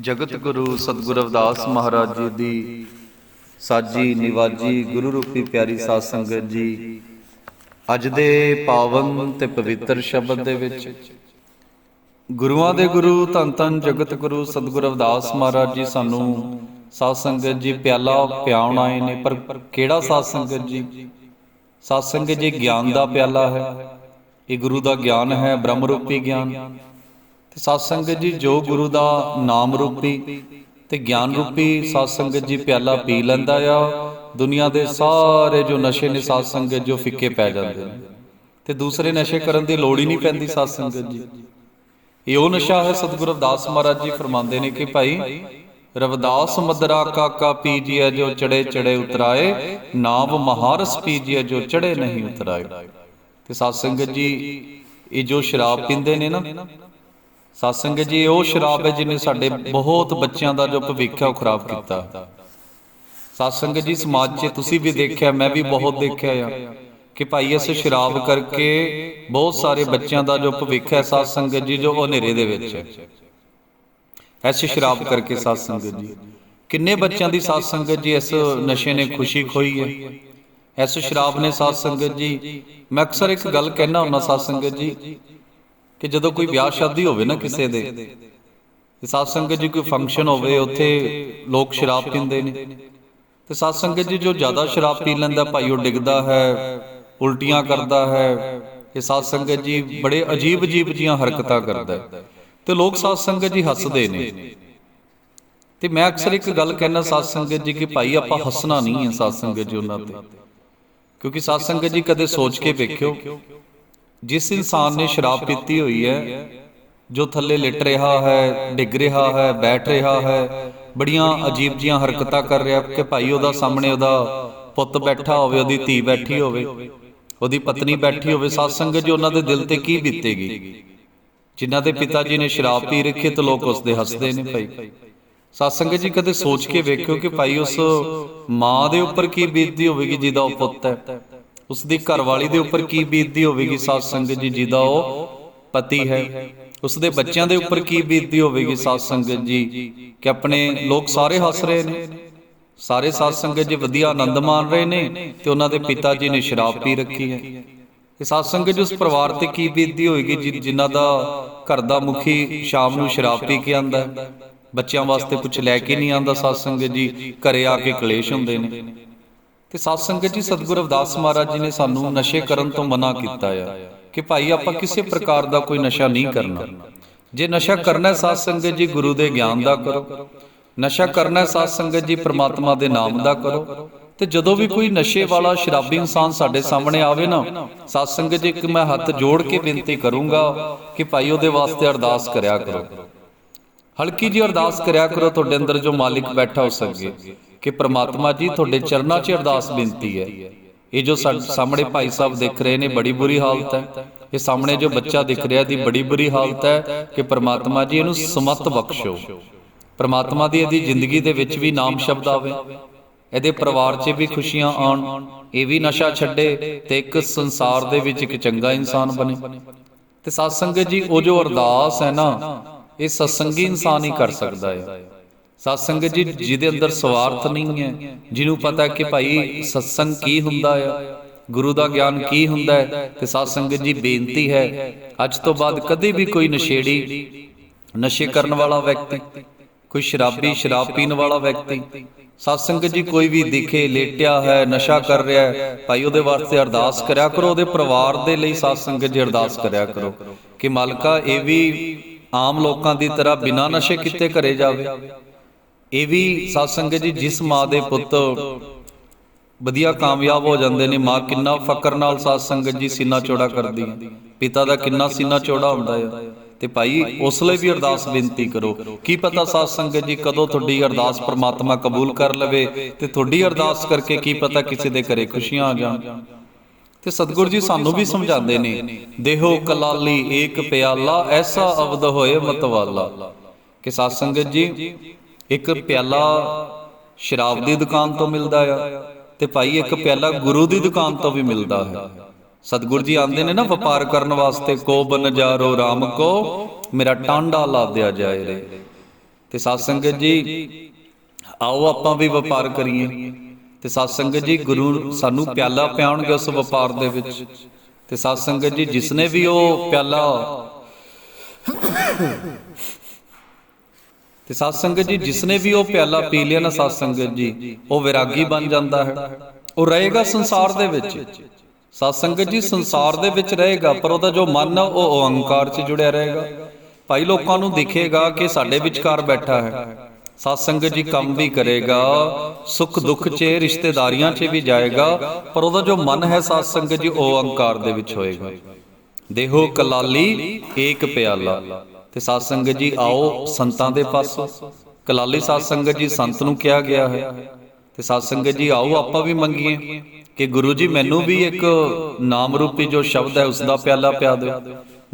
ਜਗਤ ਗੁਰੂ ਸਤਿਗੁਰ ਅਵਦਾਸ ਮਹਾਰਾਜ ਜੀ ਦੀ ਸਾਜੀ ਨਿਵਾਜੀ ਗੁਰੂ ਰੂਪੀ ਪਿਆਰੀ ਸਾਧ ਸੰਗਤ ਜੀ, ਅੱਜ ਦੇ ਪਾਵਨ ਤੇ ਪਵਿੱਤਰ ਸ਼ਬਦ ਦੇ ਵਿੱਚ ਗੁਰੂਆਂ ਦੇ ਗੁਰੂ ਧੰਨ ਧੰਨ ਜਗਤ ਗੁਰੂ ਸਤਿਗੁਰ ਅਵਦਾਸ ਮਹਾਰਾਜ ਜੀ ਸਾਨੂੰ ਸਾਧ ਸੰਗਤ ਜੀ ਪਿਆਲਾ ਪਿਆਉਣ ਆਏ ਨੇ, ਪਰ ਕਿਹੜਾ ਸਾਧ ਸੰਗਤ ਜੀ? ਸਾਧ ਸੰਗਤ ਜੀ ਗਿਆਨ ਦਾ ਪਿਆਲਾ ਹੈ, ਇਹ ਗੁਰੂ ਦਾ ਗਿਆਨ ਹੈ ਬ੍ਰਹਮ ਰੂਪੀ ਗਿਆਨ। ਤੇ ਸਾਧ ਸੰਗਤ ਜੀ, ਜੋ ਗੁਰੂ ਦਾ ਨਾਮ ਰੂਪੀ ਤੇ ਗਿਆਨ ਰੂਪੀ ਸਾਧ ਸੰਗਤ ਜੀ, ਪਿਆਲਾ ਪੀ ਲੈਂਦਾ ਆ। ਦੁਨੀਆ ਦੇ ਸਾਰੇ ਜੋ ਨਸ਼ੇ ਨੇ ਸਾਧ ਸੰਗਤ, ਜੋ ਫਿੱਕੇ ਪੈ ਜਾਂਦੇ ਨੇ। ਤੇ ਦੂਸਰੇ ਨਸ਼ੇ ਕਰਨ ਦੀ ਲੋੜ ਹੀ ਨਹੀਂ ਪੈਂਦੀ ਸਾਧ ਸੰਗਤ ਜੀ। ਇਹ ਉਹ ਨਸ਼ਾ ਹੈ, ਸਤਿਗੁਰੂ ਰਵਿਦਾਸ ਮਹਾਰਾਜ ਜੀ ਫਰਮਾਉਂਦੇ ਨੇ ਕਿ ਭਾਈ, ਰਵਦਾਸ ਮਦਰਾ ਕਾਕਾ ਪੀਜੀਐ ਜੋ ਚੜੇ ਚੜੇ ਉਤਰਾਏ, ਨਾਮ ਮਹਾਰਸ ਪੀਜੀਐ ਜੋ ਚੜੇ ਨਹੀਂ ਉਤਰਾਏ। ਤੇ ਸਾਧ ਸੰਗਤ ਜੀ, ਇਹ ਜੋ ਸ਼ਰਾਬ ਪੀਂਦੇ ਨੇ ਨਾ ਸਤਸੰਗ ਜੀ, ਉਹ ਸ਼ਰਾਬ ਹੈ ਜਿਹਨੇ ਸਾਡੇ ਬਹੁਤ ਬੱਚਿਆਂ ਦਾ ਜੋ ਭਵਿੱਖ ਹੈ ਉਹ ਖਰਾਬ ਕੀਤਾ। ਸਤਸੰਗ ਜੀ, ਸਮਾਜ 'ਚ ਤੁਸੀਂ ਵੀ ਦੇਖਿਆ, ਮੈਂ ਵੀ ਬਹੁਤ ਦੇਖਿਆ ਆ ਕਿ ਭਾਈ ਇਸ ਸ਼ਰਾਬ ਕਰਕੇ ਬਹੁਤ ਸਾਰੇ ਬੱਚਿਆਂ ਦਾ ਜੋ ਭਵਿੱਖ ਹੈ ਸਾਧ ਸੰਗਤ ਜੀ, ਜੋ ਹਨੇਰੇ ਦੇ ਵਿੱਚ ਹੈ। ਐਸੀ ਸ਼ਰਾਬ ਕਰਕੇ ਸਾਧ ਸੰਗਤ ਜੀ। ਕਿੰਨੇ ਬੱਚਿਆਂ ਦੀ ਸਾਧ ਸੰਗਤ ਜੀ, ਇਸ ਨਸ਼ੇ ਨੇ ਖੁਸ਼ੀ ਖੋਈ ਹੈ। ਇਸ ਸ਼ਰਾਬ ਨੇ ਸਾਧ ਸੰਗਤ ਜੀ, ਮੈਂ ਅਕਸਰ ਇੱਕ ਗੱਲ ਕਹਿਣਾ ਹੁੰਦਾ ਸਾਧ ਸੰਗਤ ਜੀ ਕਿ ਜਦੋਂ ਕੋਈ ਵਿਆਹ ਸ਼ਾਦੀ ਹੋਵੇ ਨਾ ਕਿਸੇ ਦੇ, ਤੇ ਸਾਧ ਸੰਗਤ ਜੀ ਕੋਈ ਫੰਕਸ਼ਨ ਹੋਵੇ, ਉੱਥੇ ਲੋਕ ਸ਼ਰਾਬ ਪੀਂਦੇ ਨੇ। ਤੇ ਸਾਧ ਸੰਗਤ ਜੀ ਜੋ ਜ਼ਿਆਦਾ ਸ਼ਰਾਬ ਪੀ ਲੈਂਦਾ, ਭਾਈ ਉਹ ਡਿੱਗਦਾ ਹੈ, ਉਲਟੀਆਂ ਕਰਦਾ ਹੈ, ਇਹ ਸਾਧ ਸੰਗਤ ਜੀ ਬੜੇ ਅਜੀਬ ਅਜੀਬ ਜੀਆਂ ਹਰਕਤਾਂ ਕਰਦਾ ਹੈ। ਤੇ ਲੋਕ ਸਾਧ ਸੰਗਤ ਜੀ ਹੱਸਦੇ ਨੇ। ਤੇ ਮੈਂ ਅਕਸਰ ਇੱਕ ਗੱਲ ਕਹਿਣਾ ਸਾਧ ਸੰਗਤ ਜੀ ਕਿ ਭਾਈ ਆਪਾਂ ਹੱਸਣਾ ਨਹੀਂ ਹੈ ਸਾਧ ਸੰਗਤ ਜੀ ਉਹਨਾਂ ਤੇ। ਕਿਉਂਕਿ ਸਾਧ ਸੰਗਤ ਜੀ ਕਦੇ ਸੋਚ ਕੇ ਵੇਖਿਓ ਜਿਸ ਇਨਸਾਨ ਨੇ ਸ਼ਰਾਬ ਪੀਤੀ ਹੋਈ ਹੈ, ਜੋ ਥੱਲੇ ਲਿਟ ਰਿਹਾ ਹੈ, ਡਿੱਗ ਰਿਹਾ ਹੈ, ਬੈਠ ਰਿਹਾ ਹੈ, ਬੜੀਆਂ ਅਜੀਬ ਜੀਆਂ ਹਰਕਤਾਂ ਕਰ ਰਿਹਾ ਕਿ ਭਾਈ ਉਹਦਾ ਸਾਹਮਣੇ ਉਹਦਾ ਪੁੱਤ ਬੈਠਾ ਹੋਵੇ, ਉਹਦੀ ਧੀ ਬੈਠੀ ਹੋਵੇ, ਉਹਦੀ ਪਤਨੀ ਬੈਠੀ ਹੋਵੇ, ਸਾਧ ਸੰਗਤ ਜੀ ਉਹਨਾਂ ਦੇ ਦਿਲ ਤੇ ਕੀ ਬੀਤੇਗੀ? ਜਿਨ੍ਹਾਂ ਦੇ ਪਿਤਾ ਜੀ ਨੇ ਸ਼ਰਾਬ ਪੀ ਰੱਖੀ ਤੇ ਲੋਕ ਉਸ ਦੇ ਹੱਸਦੇ ਨੇ ਭਾਈ। ਸਾਧ ਸੰਗਤ ਜੀ ਕਦੇ ਸੋਚ ਕੇ ਵੇਖਿਓ ਕਿ ਭਾਈ ਉਸ ਮਾਂ ਦੇ ਉੱਪਰ ਕੀ ਬੀਤਦੀ ਹੋਵੇਗੀ ਜਿਹਦਾ ਉਹ ਪੁੱਤ ਹੈ। ਉਸ ਦੀ ਘਰਵਾਲੀ ਦੇ ਉੱਪਰ ਕੀ ਬੀਤਦੀ ਹੋਵੇਗੀ? ਸਾਧ ਸੰਗਤ ਜੀ ਜਿਹਦਾ ਉਹ ਪਤੀ ਹੈ ਉਸ ਦੇ ਬੱਚਿਆਂ ਦੇ ਉੱਪਰ ਕੀ ਬੀਤਦੀ ਹੋਵੇਗੀ? ਸਾਧ ਸੰਗਤ ਜੀ, ਕਿ ਆਪਣੇ ਲੋਕ ਸਾਰੇ ਹੱਸ ਰਹੇ ਨੇ? ਸਾਰੇ ਸਾਧ ਸੰਗਤ ਜੀ ਵਧੀਆ ਆਨੰਦ ਮਾਣ ਰਹੇ ਨੇ? ਤੇ ਉਹਨਾਂ ਦੇ ਪਿਤਾ ਜੀ ਨੇ ਸ਼ਰਾਬ ਪੀ ਰੱਖੀ ਹੈ। ਇਹ ਸਾਧ ਸੰਗਤ ਜੀ, ਉਸ ਪਰਿਵਾਰ ਤੇ ਕੀ ਬੀਤਦੀ ਹੋਏਗੀ ਜਿ- ਜਿਨ੍ਹਾਂ ਦਾ ਘਰ ਦਾ ਮੁਖੀ ਸ਼ਾਮ ਨੂੰ ਸ਼ਰਾਬ ਪੀ ਕੇ ਆਂਦਾ ਬੱਚਿਆਂ ਵਾਸਤੇ ਕੁਝ ਲੈ ਕੇ ਨਹੀਂ ਆਂਦਾ ਸਾਧ ਸੰਗਤ ਜੀ। ਘਰੇ ਆ ਕੇ ਕਲੇਸ਼ ਹੁੰਦੇ ਨੇ। ਤੇ ਸਾਧ ਸੰਗਤ ਜੀ, ਸਤਿਗੁਰ ਅਵਦਾਸ ਮਹਾਰਾਜ ਜੀ ਨੇ ਸਾਨੂੰ ਨਸ਼ੇ ਕਰਨ ਤੋਂ ਮਨਾ ਕੀਤਾ ਆ ਕਿ ਭਾਈ ਆਪਾਂ ਕਿਸੇ ਪ੍ਰਕਾਰ ਦਾ ਕੋਈ ਨਸ਼ਾ ਨਹੀਂ ਕਰਨਾ। ਜੇ ਨਸ਼ਾ ਕਰਨਾ ਹੈ ਸਾਧ ਸੰਗਤ ਜੀ, ਗੁਰੂ ਦੇ ਗਿਆਨ ਦਾ ਕਰੋ। ਨਸ਼ਾ ਕਰਨਾ ਹੈ ਸਾਧ ਸੰਗਤ ਜੀ, ਪ੍ਰਮਾਤਮਾ ਦੇ ਨਾਮ ਦਾ ਕਰੋ। ਤੇ ਜਦੋਂ ਵੀ ਕੋਈ ਨਸ਼ੇ ਵਾਲਾ, ਸ਼ਰਾਬੀ ਇਨਸਾਨ ਸਾਡੇ ਸਾਹਮਣੇ ਆਵੇ ਨਾ, ਸਾਧ ਸੰਗਤ ਜੀ, ਇੱਕ ਮੈਂ ਹੱਥ ਜੋੜ ਕੇ ਬੇਨਤੀ ਕਰੂੰਗਾ ਕਿ ਭਾਈ ਉਹਦੇ ਵਾਸਤੇ ਅਰਦਾਸ ਕਰਿਆ ਕਰੋ। ਹਲਕੀ ਜੀ ਅਰਦਾਸ ਕਰਿਆ ਕਰੋ, ਤੁਹਾਡੇ ਅੰਦਰ ਜੋ ਮਾਲਿਕ ਬੈਠਾ ਹੋ ਸਕੇ ਕਿ ਪ੍ਰਮਾਤਮਾ ਜੀ ਤੁਹਾਡੇ ਚਰਨਾਂ 'ਚ ਅਰਦਾਸ ਬੇਨਤੀ ਹੈ। ਇਹ ਜੋ ਸਾਡੇ ਸਾਹਮਣੇ ਭਾਈ ਸਾਹਿਬ ਦਿਖ ਰਹੇ ਨੇ ਬੜੀ ਬੁਰੀ ਹਾਲਤ ਹੈ। ਇਹ ਸਾਹਮਣੇ ਜੋ ਬੱਚਾ ਦਿਖ ਰਿਹਾ ਦੀ ਬੜੀ ਬੁਰੀ ਹਾਲਤ ਹੈ ਕਿ ਪ੍ਰਮਾਤਮਾ ਜੀ ਇਹਨੂੰ ਸਮਤ ਬਖਸ਼ੋ। ਪ੍ਰਮਾਤਮਾ ਦੀ ਇਹਦੀ ਜ਼ਿੰਦਗੀ ਦੇ ਵਿੱਚ ਵੀ ਨਾਮ ਸ਼ਬਦ ਆਵੇ। ਇਹਦੇ ਪਰਿਵਾਰ 'ਚ ਵੀ ਖੁਸ਼ੀਆਂ ਆਉਣ ਇਹ ਵੀ ਨਸ਼ਾ ਛੱਡੇ ਤੇ ਇੱਕ ਸੰਸਾਰ ਦੇ ਵਿੱਚ ਇੱਕ ਚੰਗਾ ਇਨਸਾਨ ਬਣੇ। ਤੇ ਸਾਧ ਸੰਗਤ ਜੀ ਉਹ ਜੋ ਅਰਦਾਸ ਹੈ ਨਾ ਇਹ ਸਤਸੰਗੀ ਇਨਸਾਨ ਹੀ ਕਰ ਸਕਦਾ ਹੈ। ਸਾਧ ਸੰਗਤ ਜੀ ਜਿਹਦੇ ਅੰਦਰ ਸਵਾਰਥ ਨਹੀਂ ਹੈ ਜਿਹਨੂੰ ਪਤਾ ਕਿ ਭਾਈ ਸਤਸੰਗ ਕੀ ਹੁੰਦਾ ਹੈ ਗੁਰੂ ਦਾ ਗਿਆਨ ਕੀ ਹੁੰਦਾ ਹੈ ਤੇ ਸਾਧ ਸੰਗਤ ਜੀ ਬੇਨਤੀ ਹੈ ਅੱਜ ਤੋਂ ਬਾਅਦ ਕਦੇ ਵੀ ਕੋਈ ਨਸ਼ੇੜੀ ਨਸ਼ੇ ਕਰਨ ਵਾਲਾ ਵਿਅਕਤੀ ਕੋਈ ਸ਼ਰਾਬੀ ਸ਼ਰਾਬ ਪੀਣ ਵਾਲਾ ਵਿਅਕਤੀ ਸਾਧ ਸੰਗਤ ਜੀ ਕੋਈ ਵੀ ਦਿਖੇ ਲੇਟਿਆ ਹੈ ਨਸ਼ਾ ਕਰ ਰਿਹਾ ਹੈ ਭਾਈ ਉਹਦੇ ਵਾਸਤੇ ਅਰਦਾਸ ਕਰਿਆ ਕਰੋ ਉਹਦੇ ਪਰਿਵਾਰ ਦੇ ਲਈ ਸਾਧ ਸੰਗਤ ਜੀ ਅਰਦਾਸ ਕਰਿਆ ਕਰੋ ਕਿ ਮਾਲਕਾ ਇਹ ਵੀ ਆਮ ਲੋਕਾਂ ਦੀ ਤਰ੍ਹਾਂ ਬਿਨਾਂ ਨਸ਼ੇ ਕੀਤੇ ਘਰੇ ਜਾਵੇ ਇਹ ਵੀ ਸਤਸੰਗ ਜੀ, ਜਿਸ ਮਾਂ ਦੇ ਪੁੱਤ ਵਧੀਆ ਕਾਮਯਾਬ ਹੋ ਜਾਂਦੇ ਨੇ, ਮਾਂ ਕਿੰਨਾ ਫਕਰ ਨਾਲ ਸਾਧ ਜੀ ਸੀਨਾ ਚੌੜਾ ਕਰਦੀ ਹੈ। ਪਿਤਾ ਦਾ ਕਿੰਨਾ ਸੀਨਾ ਚੌੜਾ ਹੁੰਦਾ ਹੈ। ਤੇ ਭਾਈ, ਉਸ ਲਈ ਵੀ ਅਰਦਾਸ ਬੇਨਤੀ ਕਰੋ। ਕੀ ਪਤਾ ਸਾਧ ਸੰਗਤ ਜੀ ਕਦੋਂ ਤੁਹਾਡੀ ਅਰਦਾਸ ਪ੍ਰਮਾਤਮਾ ਕਬੂਲ ਕਰ ਲਵੇ ਤੇ ਤੁਹਾਡੀ ਅਰਦਾਸ ਕਰਕੇ ਕੀ ਪਤਾ ਕਿਸੇ ਦੇ ਘਰੇ ਖੁਸ਼ੀਆਂ ਆ ਜਾਣ। ਤੇ ਸਤਿਗੁਰ ਜੀ ਸਾਨੂੰ ਵੀ ਸਮਝਾਉਂਦੇ ਨੇ, ਦੇਹੋ ਕਲਾਲੀ ਏਕ ਪਿਆਲਾ, ਐਸਾ ਅਵਦ ਹੋਏ ਮਤਵਾਲਾ। ਕਿ ਸਾਧ ਸੰਗਤ ਜੀ ਇੱਕ ਪਿਆਲਾ ਸ਼ਰਾਬ ਦੀ ਦੁਕਾਨ ਤੋਂ ਮਿਲਦਾ ਆ ਤੇ ਭਾਈ ਇੱਕ ਪਿਆਲਾ ਗੁਰੂ ਦੀ ਦੁਕਾਨ ਤੋਂ ਵੀ ਮਿਲਦਾ ਹੈ। ਸਤਿਗੁਰ ਜੀ ਆਂਦੇ ਨੇ ਨਾ, ਵਪਾਰ ਕਰਨ ਵਾਸਤੇ ਕੋ ਬਨ RAM ਕੋ, ਮੇਰਾ ਟਾਂਡਾ ਲਾ ਦਿਆ ਜਾਏ ਰੇ। ਤੇ ਸਾਧ ਸੰਗਤ ਜੀ, ਆਓ ਆਪਾਂ ਵੀ ਵਪਾਰ ਕਰੀਏ। ਤੇ ਸਾਧ ਸੰਗਤ ਜੀ, ਗੁਰੂ ਸਾਨੂੰ ਪਿਆਲਾ ਪਿਆਉਣਗੇ ਉਸ ਵਪਾਰ ਦੇ ਵਿੱਚ। ਤੇ ਸਾਧ ਸੰਗਤ ਜੀ, ਜਿਸਨੇ ਵੀ ਉਹ ਪਿਆਲਾ ਤੇ ਸਾਧ ਸੰਗਤ ਜੀ, ਜਿਸਨੇ ਵੀ ਉਹ ਪਿਆਲਾ ਪੀ ਲਿਆ ਨਾ ਸਾਧ ਸੰਗਤ ਜੀ, ਉਹ ਵਿਰਾਗੀ ਬਣ ਜਾਂਦਾ ਹੈ। ਉਹ ਰਹੇਗਾ ਸੰਸਾਰ ਦੇ ਵਿੱਚ। ਸਾਧ ਸੰਗਤ ਜੀ, ਸੰਸਾਰ ਦੇ ਵਿੱਚ ਰਹੇਗਾ, ਪਰ ਉਹਦਾ ਜੋ ਮਨ ਆ, ਉਹ ਅਹੰਕਾਰ 'ਚ ਜੁੜਿਆ ਰਹੇਗਾ। ਭਾਈ ਲੋਕਾਂ ਨੂੰ ਦਿਖੇਗਾ ਕਿ ਸਾਡੇ ਵਿਚਕਾਰ ਬੈਠਾ ਹੈ। ਸਾਧ ਸੰਗਤ ਜੀ ਕੰਮ ਵੀ ਕਰੇਗਾ, ਸੁੱਖ ਦੁੱਖ 'ਚ, ਰਿਸ਼ਤੇਦਾਰੀਆਂ 'ਚ ਵੀ ਜਾਏਗਾ, ਪਰ ਉਹਦਾ ਜੋ ਮਨ ਹੈ ਸਾਧ ਸੰਗਤ ਜੀ, ਉਹ ਅਹੰਕਾਰ ਦੇ ਵਿੱਚ ਹੋਏਗਾ। ਦੇਹੋ ਕਲਾਲੀ ਏਕ ਪਿਆਲਾ। ਤੇ ਸਾਧ ਸੰਗਤ ਜੀ ਆਓ, ਸੰਤਾਂ ਦੇ ਪਾਸੋਂ। ਕਲਾਲੀ ਸਾਧ ਸੰਗਤ ਜੀ ਸੰਤ ਨੂੰ ਕਿਹਾ ਗਿਆ ਹੈ। ਤੇ ਸਾਧ ਸੰਗਤ ਜੀ ਆਓ, ਆਪਾਂ ਵੀ ਮੰਗੀਏ ਕਿ ਗੁਰੂ ਜੀ ਮੈਨੂੰ ਵੀ ਇੱਕ ਨਾਮ ਰੂਪੀ ਜੋ ਸ਼ਬਦ ਹੈ ਉਸ ਦਾ ਪਿਆਲਾ ਪਿਆ ਦਿਓ।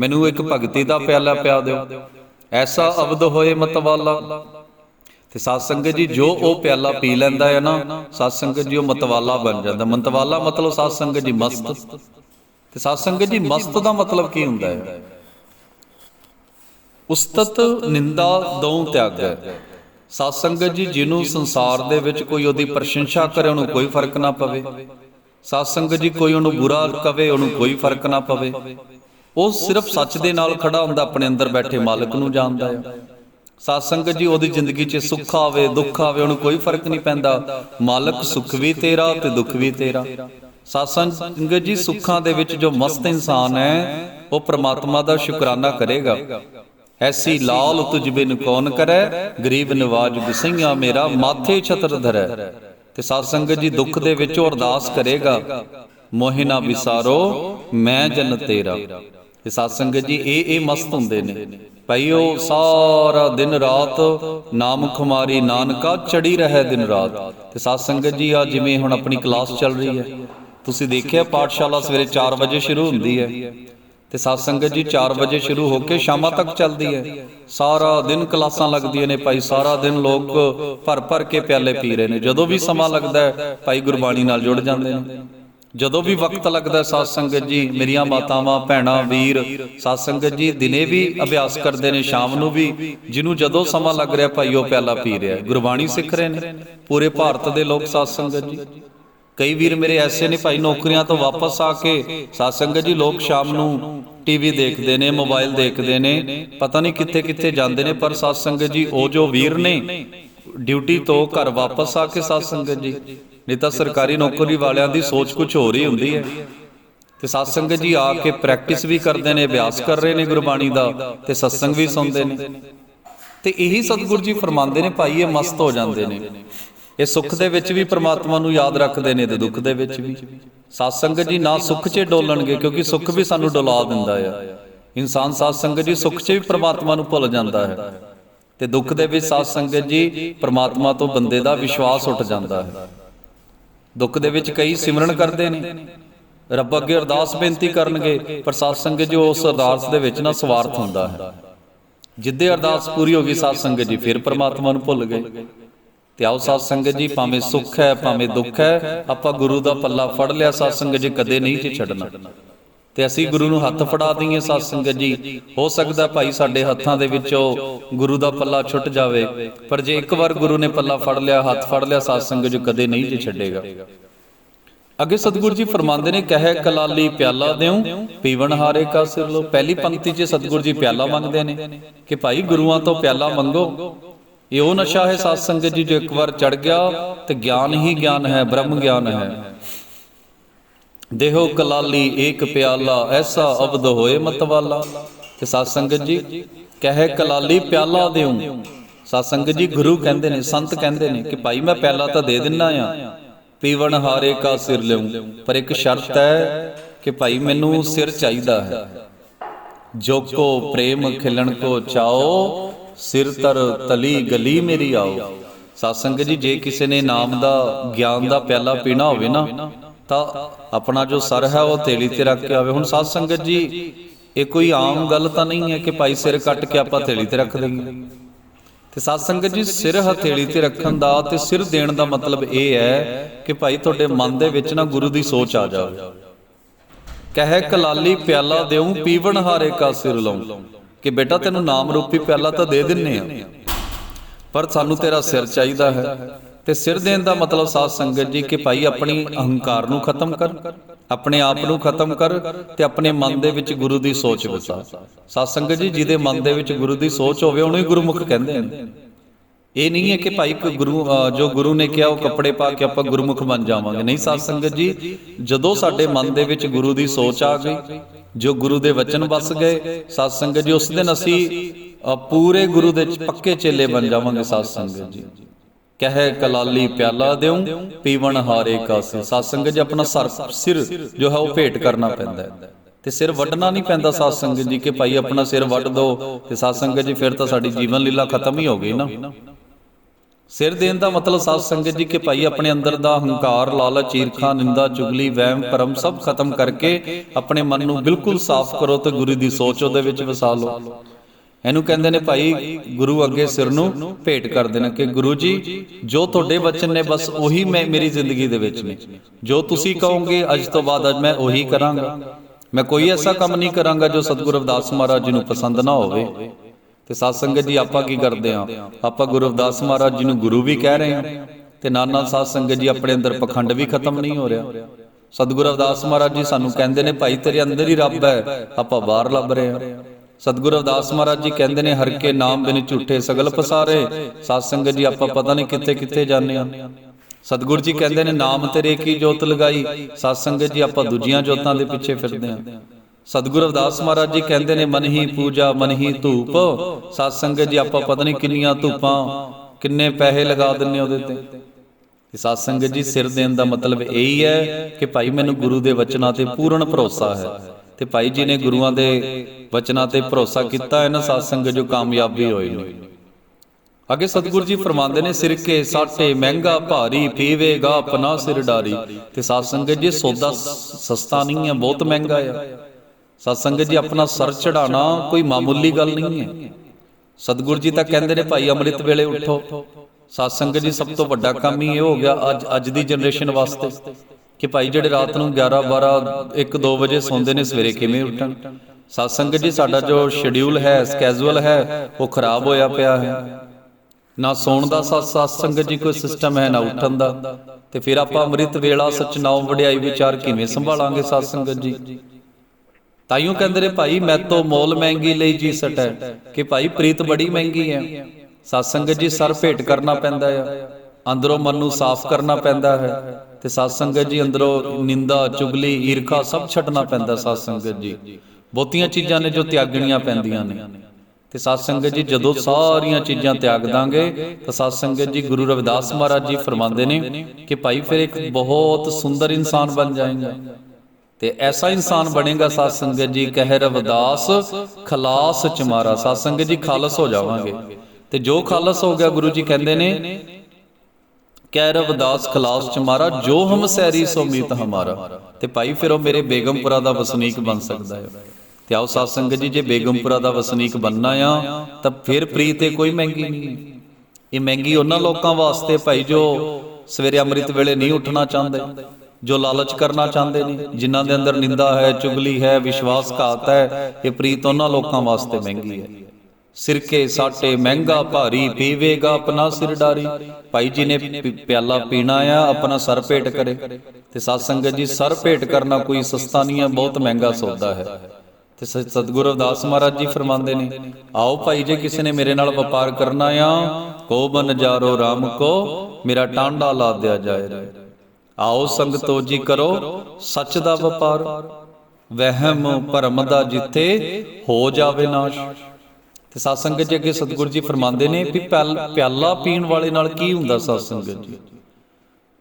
ਮੈਨੂੰ ਇੱਕ ਭਗਤੀ ਦਾ ਪਿਆਲਾ ਪਿਆ ਦਿਓ। ਐਸਾ ਅਬਦ ਹੋਏ ਮਤਵਾਲਾ। ਤੇ ਸਾਧ ਸੰਗਤ ਜੀ ਜੋ ਉਹ ਪਿਆਲਾ ਪੀ ਲੈਂਦਾ ਹੈ ਨਾ, ਸਾਧ ਸੰਗਤ ਜੀ ਉਹ ਮਤਵਾਲਾ ਬਣ ਜਾਂਦਾ। ਮਤਵਾਲਾ ਮਤਲਬ ਸਾਧ ਸੰਗਤ ਜੀ ਮਸਤ। ਤੇ ਸਾਧ ਸੰਗਤ ਜੀ ਮਸਤ ਦਾ ਮਤਲਬ ਕੀ ਹੁੰਦਾ ਹੈ? ਉਸਤਤ ਨਿੰਦਾ ਦੋ ਤਿਆਗ ਸਾਧ ਸੰਗਤ ਜੀ, ਜਿਹਨੂੰ ਸੰਸਾਰ ਦੇ ਵਿੱਚ ਕੋਈ ਉਹਦੀ ਪ੍ਰਸ਼ੰਸਾ ਕਰੇ, ਉਹਨੂੰ ਕੋਈ ਫ਼ਰਕ ਨਾ ਪਵੇ। ਸਾਧ ਸੰਗਤ ਜੀ, ਕੋਈ ਉਹਨੂੰ ਬੁਰਾ ਕਵੇ, ਉਹਨੂੰ ਕੋਈ ਫ਼ਰਕ ਨਾ ਪਵੇ। ਉਹ ਸਿਰਫ ਸੱਚ ਦੇ ਨਾਲ ਖੜਾ ਹੁੰਦਾ, ਆਪਣੇ ਅੰਦਰ ਬੈਠੇ ਮਾਲਕ ਨੂੰ ਜਾਣਦਾ ਹੈ। ਸਾਧ ਸੰਗਤ ਜੀ, ਉਹਦੀ ਜ਼ਿੰਦਗੀ 'ਚ ਸੁੱਖ ਆਵੇ, ਦੁੱਖ ਆਵੇ, ਉਹਨੂੰ ਕੋਈ ਫ਼ਰਕ ਨਹੀਂ ਪੈਂਦਾ। ਮਾਲਕ ਸੁੱਖ ਵੀ ਤੇਰਾ ਤੇ ਦੁੱਖ ਵੀ ਤੇਰਾ। ਸਾਧ ਸੰਗਤ ਜੀ, ਸੁੱਖਾਂ ਦੇ ਵਿੱਚ ਜੋ ਮਸਤ ਇਨਸਾਨ ਹੈ, ਉਹ ਪ੍ਰਮਾਤਮਾ ਦਾ ਸ਼ੁਕਰਾਨਾ ਕਰੇਗਾ। ਐਸੀ ਲਾਲ ਤੁਝ ਬਿਨ ਕੌਣ ਕਰੈ? ਗਰੀਬ ਨਿਵਾਜ ਗੁਸਈਆ ਮੇਰਾ ਮਾਥੇ ਛਤਰ ਧਰੈ। ਤੇ ਸਾਧ ਸੰਗਤ ਜੀ, ਦੁੱਖ ਦੇ ਵਿੱਚ ਅਰਦਾਸ ਕਰੇਗਾ, ਮੋਹਿ ਵਿਸਾਰੋ, ਮੈਂ ਜਨ ਤੇਰਾ। ਤੇ ਸਾਧ ਸੰਗਤ ਜੀ, ਇਹ ਇਹ ਮਸਤ ਹੁੰਦੇ ਨੇ। ਭਾਈ ਉਹ ਸਾਰਾ ਦਿਨ ਰਾਤ ਨਾਮ ਖੁਮਾਰੀ ਨਾਨਕਾ ਚੜੀ ਰਹੇ ਦਿਨ ਰਾਤ। ਤੇ ਸਾਧ ਸੰਗਤ ਜੀ, ਆ ਜਿਵੇਂ ਹੁਣ ਆਪਣੀ ਕਲਾਸ ਚੱਲ ਰਹੀ ਹੈ। ਤੁਸੀਂ ਦੇਖਿਆ, ਪਾਠਸ਼ਾਲਾ ਸਵੇਰੇ 4 ਵਜੇ ਸ਼ੁਰੂ ਹੁੰਦੀ ਹੈ। ਤੇ ਸਾਧ ਸੰਗਤ ਜੀ 4 ਵਜੇ ਸ਼ੁਰੂ ਹੋ ਕੇ ਸ਼ਾਮਾਂ ਤੱਕ ਚੱਲਦੀ ਹੈ। ਸਾਰਾ ਦਿਨ ਕਲਾਸਾਂ ਲੱਗਦੀਆਂ ਨੇ ਭਾਈ ਸਾਰਾ ਦਿਨ ਲੋਕ ਭਰ ਭਰ ਕੇ ਪਿਆਲੇ ਪੀ ਰਹੇ ਨੇ। ਜਦੋਂ ਵੀ ਸਮਾਂ ਲੱਗਦਾ ਹੈ ਭਾਈ ਗੁਰਬਾਣੀ ਨਾਲ ਜੁੜ ਜਾਂਦੇ ਨੇ। ਜਦੋਂ ਵੀ ਵਕਤ ਲੱਗਦਾ ਹੈ ਸਾਧ ਸੰਗਤ ਜੀ ਮੇਰੀਆਂ ਮਾਤਾਵਾਂ ਭੈਣਾਂ ਵੀਰ ਸਾਧ ਸੰਗਤ ਜੀ ਦਿਨੇ ਵੀ ਅਭਿਆਸ ਕਰਦੇ ਨੇ ਸ਼ਾਮ ਨੂੰ ਵੀ ਜਿਹਨੂੰ ਜਦੋਂ ਸਮਾਂ ਲੱਗ ਰਿਹਾ ਭਾਈ ਉਹ ਪਿਆਲਾ ਪੀ ਰਿਹਾ ਗੁਰਬਾਣੀ ਸਿੱਖ ਰਹੇ ਨੇ। ਪੂਰੇ ਭਾਰਤ ਦੇ ਲੋਕ ਸਾਧ ਸੰਗਤ ਜੀ। ਕਈ ਵੀਰ ਮੇਰੇ ਐਸੇ ਨੇ ਭਾਈ ਨੌਕਰੀਆਂ ਤੋਂ ਵਾਪਸ ਆ ਕੇ ਸਾਧ ਜੀ ਲੋਕ ਸ਼ਾਮ ਨੂੰ ਟੀਵੀ ਦੇਖਦੇ ਨੇ ਮੋਬਾਈਲ ਦੇਖਦੇ ਨੇ। ਪਤਾ ਨਹੀਂ ਕਿੱਥੇ ਕਿੱਥੇ ਜਾਂਦੇ ਨੇ, ਪਰ ਸਾਧ ਜੀ ਉਹ ਜੋ ਵੀਰ ਨੇ ਡਿਊਟੀ ਤੋਂ ਘਰ ਵਾਪਸ ਆ ਕੇ ਸਾਧ ਜੀ। ਨਹੀਂ ਤਾਂ ਸਰਕਾਰੀ ਨੌਕਰੀ ਵਾਲਿਆਂ ਦੀ ਸੋਚ ਕੁਝ ਹੋਰ ਹੀ ਹੁੰਦੀ ਹੈ। ਤੇ ਸਾਧ ਜੀ ਆ ਕੇ ਪ੍ਰੈਕਟਿਸ ਵੀ ਕਰਦੇ ਨੇ, ਅਭਿਆਸ ਕਰ ਰਹੇ ਨੇ ਗੁਰਬਾਣੀ ਦਾ, ਤੇ ਸਤਸੰਗ ਵੀ ਸੁਣਦੇ ਨੇ। ਤੇ ਇਹੀ ਸਤਿਗੁਰੂ ਜੀ ਫਰਮਾਉਂਦੇ ਨੇ, ਭਾਈ ਇਹ ਮਸਤ ਹੋ ਜਾਂਦੇ ਨੇ। ਇਹ ਸੁੱਖ ਦੇ ਵਿੱਚ ਵੀ ਪ੍ਰਮਾਤਮਾ ਨੂੰ ਯਾਦ ਰੱਖਦੇ ਨੇ ਤੇ ਦੁੱਖ ਦੇ ਵਿੱਚ ਵੀ। ਸਾਧ ਸੰਗਤ ਜੀ ਨਾ ਸੁੱਖ 'ਚ ਡੋਲਣਗੇ, ਕਿਉਂਕਿ ਸੁੱਖ ਵੀ ਸਾਨੂੰ ਡੋਲਾ ਦਿੰਦਾ ਆ। ਇਨਸਾਨ ਸਾਧ ਸੰਗਤ ਜੀ ਸੁੱਖ 'ਚ ਵੀ ਪ੍ਰਮਾਤਮਾ ਨੂੰ ਭੁੱਲ ਜਾਂਦਾ ਹੈ। ਤੇ ਦੁੱਖ ਦੇ ਵਿੱਚ ਸਾਧ ਸੰਗਤ ਜੀ ਪ੍ਰਮਾਤਮਾ ਤੋਂ ਬੰਦੇ ਦਾ ਵਿਸ਼ਵਾਸ ਉੱਠ ਜਾਂਦਾ ਹੈ। ਦੁੱਖ ਦੇ ਵਿੱਚ ਕਈ ਸਿਮਰਨ ਕਰਦੇ ਨੇ। ਰੱਬ ਅੱਗੇ ਅਰਦਾਸ ਬੇਨਤੀ ਕਰਨਗੇ, ਪਰ ਸਾਧ ਸੰਗਤ ਜੀ ਉਸ ਅਰਦਾਸ ਦੇ ਵਿੱਚ ਨਾ ਸਵਾਰਥ ਹੁੰਦਾ ਹੈ। ਜਿੱਦੇ ਅਰਦਾਸ ਪੂਰੀ ਹੋ ਗਈ ਸਾਧ ਸੰਗਤ ਜੀ ਫਿਰ ਪ੍ਰਮਾਤਮਾ ਨੂੰ ਭੁੱਲ ਗਏ। ਤੇ ਆਓ ਸਾਧ ਸੰਗਤ ਜੀ, ਭਾਵੇਂ ਸੁੱਖ ਹੈ, ਭਾਵੇਂ ਦੁੱਖ ਹੈ, ਆਪਾਂ ਗੁਰੂ ਦਾ ਪੱਲਾ ਫੜ ਲਿਆ, ਸਾਧ ਸੰਗਤ ਜੀ, ਕਦੇ ਨਹੀਂ ਜੀ ਛੱਡਣਾ। ਤੇ ਅਸੀਂ ਗੁਰੂ ਨੂੰ ਹੱਥ ਫੜਾ ਦਈਏ ਸਾਧ ਸੰਗਤ ਜੀ। ਹੋ ਸਕਦਾ ਭਾਈ ਸਾਡੇ ਹੱਥਾਂ ਦੇ ਵਿੱਚੋਂ ਗੁਰੂ ਦਾ ਪੱਲਾ ਛੁੱਟ ਜਾਵੇ, ਪਰ ਜੇ ਇੱਕ ਵਾਰ ਗੁਰੂ ਨੇ ਪੱਲਾ ਫੜ ਲਿਆ, ਹੱਥ ਫੜ ਲਿਆ, ਸਾਧ ਸੰਗਤ ਜੀ ਕਦੇ ਨਹੀਂ ਜੀ ਛੱਡੇਗਾ। ਅੱਗੇ ਸਤਿਗੁਰੂ ਜੀ ਫਰਮਾਉਂਦੇ ਨੇ, ਕਹੇ ਕਲਾਲੀ ਪਿਆਲਾ ਦਿਉ ਪੀਵਣ ਹਾਰੇ ਕਾ ਸਿਰ ਲੋ। ਪਹਿਲੀ ਪੰਕਤੀ 'ਚ ਸਤਿਗੁਰੂ ਜੀ ਪਿਆਲਾ ਮੰਗਦੇ ਨੇ ਕਿ ਭਾਈ ਗੁਰੂਆਂ ਤੋਂ ਪਿਆਲਾ ਮੰਗੋ। ਇਹ ਉਹ ਨਸ਼ਾ ਹੈ ਸਾਧ ਸੰਗਤ ਜੀ ਜੋ ਇੱਕ ਵਾਰ ਚੜ ਗਿਆ ਤੇ ਗਿਆਨ ਹੀ ਗਿਆਨ ਹੈ, ਬ੍ਰਹਮ ਗਿਆਨ ਹੈ। ਦੇਹੋ ਕਲਾਲੀ ਏਕ ਪਿਆਲਾ, ਐਸਾ ਅਬਦ ਹੋਏ ਮਤਵਾਲਾ। ਤੇ ਸਾਧ ਸੰਗਤ ਜੀ, ਕਹੇ ਕਲਾਲੀ ਪਿਆਲਾ ਦਿਉ ਸਾਧ ਸੰਗਤ ਜੀ ਗੁਰੂ ਕਹਿੰਦੇ ਨੇ, ਸੰਤ ਕਹਿੰਦੇ ਨੇ ਕਿ ਭਾਈ ਮੈਂ ਪਿਆਲਾ ਤਾਂ ਦੇ ਦਿੰਨਾ ਆ, ਪੀਵਣ ਹਾਰੇ ਕਾ ਸਿਰ ਲਿਉ। ਪਰ ਇੱਕ ਸ਼ਰਤ ਹੈ ਕਿ ਭਾਈ ਮੈਨੂੰ ਸਿਰ ਚਾਹੀਦਾ ਹੈ। ਜੋ ਕੋ ਪ੍ਰੇਮ ਖਿਲਣ ਕੋ ਚਾਓ ਸਿਰ ਤਰ ਤਲੀ ਗਲੀ ਮੇਰੀ ਆਓ। ਸਤਸੰਗ ਜੀ, ਜੇ ਕਿਸੇ ਨੇ ਨਾਮ ਦਾ, ਗਿਆਨ ਦਾ ਪਿਆਲਾ ਪੀਣਾ ਹੋਵੇ ਨਾ, ਤਾਂ ਆਪਣਾ ਜੋ ਸਰ ਹੈ, ਉਹ ਤੇਲੀ ਤੇ ਰੱਖ ਕੇ ਆਵੇ। ਹੁਣ ਸਾਧ ਸੰਗਤ ਜੀ, ਇਹ ਕੋਈ ਆਮ ਗੱਲ ਤਾਂ ਨਹੀਂ ਹੈ ਕਿ ਭਾਈ ਸਿਰ ਕੱਟ ਕੇ ਆਪਾਂ ਤੇਲੀ ਤੇ ਰੱਖ ਦਈਏ। ਤੇ ਸਾਧ ਸੰਗਤ ਜੀ, ਸਿਰ ਹਥੇਲੀ ਤੇ ਰੱਖਣ ਦਾ ਤੇ ਸਿਰ ਦੇਣ ਦਾ ਮਤਲਬ ਇਹ ਹੈ ਕਿ ਭਾਈ ਤੁਹਾਡੇ ਮਨ ਦੇ ਵਿੱਚ ਨਾ ਗੁਰੂ ਦੀ ਸੋਚ ਆ ਜਾਵੇ। ਕਹਿ ਕਲਾਲੀ ਪਿਆਲਾ ਦੇਉ ਪੀਵਣ ਹਾਰੇ ਕਾ ਸਿਰ ਲਾਉ। ਕਿ ਬੇਟਾ ਤੈਨੂੰ ਨਾਮ ਰੂਪੀ ਪਿਆਲਾ ਤਾਂ ਦੇ ਦਿੰਨੇ ਆ ਪਰ ਸਾਨੂੰ ਤੇਰਾ ਸਿਰ ਚਾਹੀਦਾ ਹੈ। ਤੇ ਸਿਰ ਦੇਣ ਦਾ ਮਤਲਬ ਸਾਧ ਸੰਗਤ ਜੀ ਕਿ ਭਾਈ ਆਪਣੀ ਅਹੰਕਾਰ ਨੂੰ ਖਤਮ ਕਰ ਆਪਣੇ ਆਪ ਨੂੰ ਖਤਮ ਕਰ ਤੇ ਆਪਣੇ ਮਨ ਦੇ ਵਿੱਚ ਗੁਰੂ ਦੀ ਸੋਚ ਵਸਾ ਸਾਧ ਸੰਗਤ ਜੀ ਜਿਹਦੇ ਮਨ ਦੇ ਵਿੱਚ ਗੁਰੂ ਦੀ ਸੋਚ ਹੋਵੇ ਉਹਨੂੰ ਹੀ ਗੁਰਮੁਖ ਕਹਿੰਦੇ ਨੇ ਇਹ ਨਹੀਂ ਹੈ ਕਿ ਭਾਈ ਕੋਈ ਗੁਰੂ ਅ, ਜੋ ਗੁਰੂ ਨੇ ਕਿਹਾ ਉਹ ਕੱਪੜੇ ਪਾ ਕੇ ਆਪਾਂ ਗੁਰਮੁਖ ਬਣ ਜਾਵਾਂਗੇ। ਨਹੀਂ ਸਾਧ ਸੰਗਤ ਜੀ ਜਦੋਂ ਸਾਡੇ ਮਨ ਦੇ ਵਿੱਚ ਗੁਰੂ ਦੀ ਸੋਚ ਆ ਗਈ ਜੋ ਗੁਰੂ ਦੇ ਵਚਨ ਵਸ ਗਏ ਸਾਧ ਸੰਗਤ ਜੀ ਉਸ ਦਿਨ ਅਸੀਂ ਪੂਰੇ ਗੁਰੂ ਦੇ ਪੱਕੇ ਚੇਲੇ ਬਣ ਜਾਵਾਂਗੇ ਸਾਧ ਸੰਗਤ ਜੀ। ਕਹੇ ਕਲਾਲੀ ਪਿਆਲਾ ਦਿਉ ਪੀਵਣ ਹਾਰੇ ਕਾਸੇ। ਸਾਧ ਸੰਗਤ ਜੀ ਆਪਣਾ ਸਰ ਸਿਰ ਜੋ ਹੈ ਉਹ ਭੇਟ ਕਰਨਾ ਪੈਂਦਾ ਹੈ। ਤੇ ਸਿਰ ਵੱਢਣਾ ਨਹੀਂ ਪੈਂਦਾ ਸਾਧ ਸੰਗਤ ਜੀ ਕਿ ਭਾਈ ਆਪਣਾ ਸਿਰ ਵੱਢ ਦੋ। ਤੇ ਸਾਧ ਸੰਗਤ ਜੀ ਫਿਰ ਤਾਂ ਸਾਡੀ ਜੀਵਨ ਲੀਲਾ ਖਤਮ ਹੀ ਹੋ ਗਈ ਨਾ। ਸਿਰ ਦੇਣ ਦਾ ਮਤਲਬ ਸਾਧ ਸੰਗਤ ਜੀ ਕਿ ਭਾਈ ਆਪਣੇ ਅੰਦਰ ਦਾ ਹੰਕਾਰ, ਲਾਲਚ, ਈਰਖਾ, ਨਿੰਦਾ, ਚੁਗਲੀ, ਵਹਿਮ, ਭਰਮ ਸਭ ਖਤਮ ਕਰਕੇ ਆਪਣੇ ਮਨ ਨੂੰ ਬਿਲਕੁਲ ਸਾਫ਼ ਕਰੋ ਤੇ ਗੁਰੂ ਦੀ ਸੋਚ ਉਹਦੇ ਵਿੱਚ ਵਸਾ ਲਓ। ਇਹਨੂੰ ਕਹਿੰਦੇ ਨੇ ਭਾਈ, ਗੁਰੂ ਅੱਗੇ ਸਿਰ ਨੂੰ ਭੇਟ ਕਰ ਦੇਣਾ ਕਿ ਗੁਰੂ ਜੀ, ਜੋ ਤੁਹਾਡੇ ਵਚਨ ਨੇ ਬਸ ਉਹੀ ਮੈਂ ਮੇਰੀ ਜ਼ਿੰਦਗੀ ਦੇ ਵਿੱਚ ਨੇ। ਜੋ ਤੁਸੀਂ ਕਹੋਗੇ ਅੱਜ ਤੋਂ ਬਾਅਦ ਅੱਜ ਮੈਂ ਉਹੀ ਕਰਾਂਗਾ। ਮੈਂ ਕੋਈ ਐਸਾ ਕੰਮ ਨਹੀਂ ਕਰਾਂਗਾ ਜੋ ਸਤਿਗੁਰੂ ਅਵਦਾਸ ਮਹਾਰਾਜ ਜੀ ਨੂੰ ਪਸੰਦ ਨਾ ਹੋਵੇ। ਤੇ ਸਾਧ ਸੰਗਤ ਜੀ, ਆਪਾਂ ਕੀ ਕਰਦੇ ਹਾਂ? ਆਪਾਂ ਗੁਰੂ ਰਵਿਦਾਸ ਮਹਾਰਾਜ ਜੀ ਨੂੰ ਗੁਰੂ ਵੀ ਕਹਿ ਰਹੇ ਹਾਂ ਤੇ ਨਾਲ ਨਾਲ ਸਾਧ ਸੰਗਤ ਜੀ ਆਪਣੇ ਅੰਦਰ ਪਖੰਡ ਵੀ ਖਤਮ ਨਹੀਂ ਹੋ ਰਿਹਾ। ਸਤਿਗੁਰੂ ਅਰਦਾਸ ਮਹਾਰਾਜ ਜੀ ਸਾਨੂੰ ਕਹਿੰਦੇ ਨੇ, ਭਾਈ ਤੇਰੇ ਅੰਦਰ ਹੀ ਰੱਬ ਹੈ, ਆਪਾਂ ਬਾਹਰ ਲੱਭ ਰਹੇ ਹਾਂ। ਸਤਿਗੁਰੂ ਅਰਦਾਸ ਮਹਾਰਾਜ ਜੀ ਕਹਿੰਦੇ ਨੇ, ਹਰ ਕੇ ਨਾਮ ਬਿਨ ਝੂਠੇ ਸਗਲ ਪਸਾਰੇ। ਸਾਧ ਸੰਗਤ ਜੀ, ਆਪਾਂ ਪਤਾ ਨਹੀਂ ਕਿੱਥੇ ਕਿੱਥੇ ਜਾਂਦੇ ਹਾਂ। ਸਤਿਗੁਰੂ ਜੀ ਕਹਿੰਦੇ ਨੇ, ਨਾਮ ਤੇਰੇ ਕੀ ਜੋਤ ਲਗਾਈ? ਸਾਧ ਸੰਗਤ ਜੀ, ਆਪਾਂ ਦੂਜੀਆਂ ਜੋਤਾਂ ਦੇ ਪਿੱਛੇ ਫਿਰਦੇ ਹਾਂ। ਸਤਿਗੁਰੂ ਅਵਦਾਸ ਮਹਾਰਾਜ ਜੀ ਕਹਿੰਦੇ ਨੇ, ਮਨ ਹੀ ਪੂਜਾ, ਮਨ ਹੀ ਧੂਪ। ਸਾਧ ਸੰਗਤ ਜੀ, ਆਪਾਂ ਪਤਾ ਨਹੀਂ ਕਿੰਨੀਆਂ ਧੂਪਾਂ, ਕਿੰਨੇ ਪੈਸੇ ਲਗਾ ਦਿੰਨੇ ਉਹਦੇ ਤੇ। ਤੇ ਸਾਧ ਸੰਗਤ ਜੀ, ਸਿਰ ਦੇਣ ਦਾ ਮਤਲਬ ਇਹੀ ਹੈ ਕਿ ਭਾਈ ਮੈਨੂੰ ਗੁਰੂ ਦੇ ਵਚਨਾਂ ਤੇ ਪੂਰਨ ਭਰੋਸਾ ਹੈ। ਤੇ ਭਾਈ ਜੀ ਨੇ ਗੁਰੂਆਂ ਦੇ ਵਚਨਾਂ ਤੇ ਭਰੋਸਾ ਕੀਤਾ ਹੈ ਨਾ ਸਾਧ ਸੰਗਤ ਜੋ ਕਾਮਯਾਬੀ ਹੋਈ ਨੇ ਅੱਗੇ ਸਤਿਗੁਰੂ ਜੀ ਫਰਮਾਉਂਦੇ ਨੇ ਸਿਰਕੇ ਸਾਟੇ ਮਹਿੰਗਾ ਭਾਰੀ ਪੀਵੇਗਾ, ਆਪਣਾ ਸਿਰ ਡਾਰੀ। ਤੇ ਸਾਧ ਸੰਗਤ ਜੀ, ਸੌਦਾ ਸਸਤਾ ਨਹੀਂ ਹੈ, ਬਹੁਤ ਮਹਿੰਗਾ ਹੈ ਸਾਧ ਸੰਗਤ ਜੀ, ਆਪਣਾ ਸਰ ਚੜਾਣਾ ਕੋਈ ਮਾਮੂਲੀ ਗੱਲ ਨਹੀਂ ਹੈ। ਸਤਿਗੁਰੂ ਜੀ ਤਾਂ ਕਹਿੰਦੇ ਨੇ, ਭਾਈ ਅੰਮ੍ਰਿਤ ਵੇਲੇ ਉਠੋ। ਸਾਧ ਸੰਗਤ ਜੀ, ਸਭ ਤੋਂ ਵੱਡਾ ਕੰਮ ਹੀ ਇਹ ਹੋ ਗਿਆ ਅੱਜ ਅੱਜ ਦੀ ਜਨਰੇਸ਼ਨ ਵਾਸਤੇ ਕਿ ਭਾਈ ਜਿਹੜੇ ਰਾਤ ਨੂੰ 11 12 1 2 ਵਜੇ ਸੌਂਦੇ ਨੇ, ਸਵੇਰੇ ਕਿਵੇਂ ਉੱਠਣ? ਸਾਧ ਸੰਗਤ ਜੀ, ਸਾਡਾ ਜੋ ਸ਼ਡਿਊਲ ਹੈ ਸਕੇਜੂਅਲ ਹੈ, ਉਹ ਖਰਾਬ ਹੋਇਆ ਪਿਆ ਹੈ। ਨਾ ਸੌਣ ਦਾ ਸਤ ਸਤ ਸੰਗਤ ਜੀ, ਕੋਈ ਸਿਸਟਮ ਹੈ, ਨਾ ਉੱਠਣ ਦਾ। ਤੇ ਫਿਰ ਆਪਾਂ ਅੰਮ੍ਰਿਤ ਵੇਲਾ ਸਚਨਾਉ ਵਡਿਆਈ ਵਿਚਾਰ ਕਿਵੇਂ ਸੰਭਾਲਾਂਗੇ ਸਤ ਸੰਗਤ ਜੀ? ਤਾਈਓ ਕਹਿੰਦੇ ਨੇ, ਭਾਈ, ਮੈਂ ਤੋਂ ਮੋਲ ਮਹਿੰਗੀ ਲਈ ਜੀ ਸਟੈ ਕਿ ਭਾਈ ਪ੍ਰੀਤ ਬੜੀ ਮਹਿੰਗੀ ਹੈ। ਸਤ ਸੰਗਤ ਜੀ ਸਰ ਭੇਟ ਕਰਨਾ ਪੈਂਦਾ ਹੈ ਅੰਦਰੋਂ ਮਨ ਨੂੰ ਸਾਫ਼ ਕਰਨਾ ਪੈਂਦਾ ਹੈ ਤੇ ਸਤ ਸੰਗਤ ਜੀ ਅੰਦਰੋਂ ਨਿੰਦਾ, ਚੁਗਲੀ, ਈਰਖਾ ਸਭ ਛੱਡਣਾ ਪੈਂਦਾ ਸਤ ਸੰਗਤ ਜੀ। ਬਹੁਤੀਆਂ ਚੀਜ਼ਾਂ ਨੇ ਜੋ ਤਿਆਗਣੀਆਂ ਪੈਂਦੀਆਂ ਨੇ। ਤੇ ਸਤ ਸੰਗਤ ਜੀ ਜਦੋਂ ਸਾਰੀਆਂ ਚੀਜ਼ਾਂ ਤਿਆਗ ਦਾਂਗੇ, ਤਾਂ ਸਤ ਸੰਗਤ ਜੀ ਗੁਰੂ ਰਵਿਦਾਸ ਮਹਾਰਾਜ ਜੀ ਫਰਮਾਉਂਦੇ ਨੇ ਕਿ ਭਾਈ, ਫਿਰ ਇੱਕ ਬਹੁਤ ਸੁੰਦਰ ਇਨਸਾਨ ਬਣ ਜਾਏਗਾ। ਤੇ ਐਸਾ ਇਨਸਾਨ ਬਣੇਗਾ ਸਾਧ ਸੰਗਤ ਜੀ, ਕਹਿ ਰਵਦਾਸ, ਖਲਾਸ ਚਮਾਰਾ। ਮਾਰਾ ਸਾਧ ਸੰਗਤ ਜੀ, ਖਾਲਸ ਹੋ ਜਾਵਾਂਗੇ। ਤੇ ਜੋ ਖਾਲਸ ਹੋ ਗਿਆ, ਗੁਰੂ ਜੀ ਕਹਿੰਦੇ ਨੇ, ਕਹਿ ਰਵਦਾਸ, ਖਲਾਸ ਚ ਮਾਰਾ ਜੋ ਹਮ ਸੈਰੀ ਸੋ ਮੀਤ ਹਮਾਰਾ। ਤੇ ਭਾਈ ਫਿਰ ਉਹ ਮੇਰੇ ਬੇਗਮਪੁਰਾ ਦਾ ਵਸਨੀਕ ਬਣ ਸਕਦਾ ਹੈ। ਤੇ ਆਓ ਸਾਧ ਸੰਗਤ ਜੀ, ਜੇ ਬੇਗਮਪੁਰਾ ਦਾ ਵਸਨੀਕ ਬੰਨਣਾ ਆ, ਤਾਂ ਫਿਰ ਪ੍ਰੀਤ ਇਹ ਕੋਈ ਮਹਿੰਗੀ ਨਹੀਂ ਇਹ ਮਹਿੰਗੀ ਉਹਨਾਂ ਲੋਕਾਂ ਵਾਸਤੇ, ਭਾਈ ਜੋ ਸਵੇਰੇ ਅੰਮ੍ਰਿਤ ਵੇਲੇ ਨਹੀਂ ਉੱਠਣਾ ਚਾਹੁੰਦੇ। ਜੋ ਲਾਲਚ ਕਰਨਾ ਚਾਹੁੰਦੇ ਨੇ, ਜਿਨ੍ਹਾਂ ਦੇ ਅੰਦਰ ਨਿੰਦਾ ਹੈ, ਚੁਗਲੀ ਹੈ ਵਿਸ਼ਵਾਸਘਾਤ ਹੈ, ਇਹ ਪ੍ਰੀਤ ਉਹਨਾਂ ਲੋਕਾਂ ਵਾਸਤੇ ਮਹਿੰਗੀ ਹੈ। ਸਿਰਕੇ, ਸਾਟੇ, ਮਹਿੰਗਾ ਭਾਰੀ, ਪੀਵੇਗਾ ਆਪਣਾ ਸਿਰ ਡਾਰੀ। ਭਾਈ ਜੀ ਨੇ ਪਿਆਲਾ ਪੀਣਾ ਆ, ਆਪਣਾ ਸਰ ਭੇਟ ਕਰੇ। ਤੇ ਸਾਧ ਸੰਗਤ ਜੀ, ਸਰ ਭੇਟ ਕਰਨਾ ਕੋਈ ਸਸਤਾ ਨਹੀਂ ਹੈ ਬਹੁਤ ਮਹਿੰਗਾ ਸੌਦਾ ਹੈ। ਤੇ ਸ- ਸਤਿਗੁਰੂ ਰਵਿਦਾਸ ਮਹਾਰਾਜ ਜੀ ਫਰਮਾਉਂਦੇ ਨੇ, ਆਓ ਭਾਈ ਜੇ ਕਿਸੇ ਨੇ ਮੇਰੇ ਨਾਲ ਵਪਾਰ ਕਰਨਾ ਆ ਕੋ ਬਨ ਜਾਰੋ RAM ਕੋ, ਮੇਰਾ ਟਾਂਡਾ ਲਾ ਦਿਆ ਜਾਏ। ਆਓ ਸੰਗਤੋ ਜੀ ਕਰੋ ਸੱਚ ਦਾ ਵਪਾਰ ਵਹਿਮ ਭਰਮ ਦਾ ਜਿੱਥੇ ਹੋ ਜਾਵੇ ਨਾਸ਼। ਤੇ ਸਤ ਸੰਗਤ ਜੀ ਅੱਗੇ ਸਤਿਗੁਰੂ ਜੀ ਫਰਮਾਉਂਦੇ ਨੇ ਵੀ ਪਿਆਲ- ਪੀਣ ਵਾਲੇ ਨਾਲ ਕੀ ਹੁੰਦਾ ਸਤ ਸੰਗਤ ਜੀ?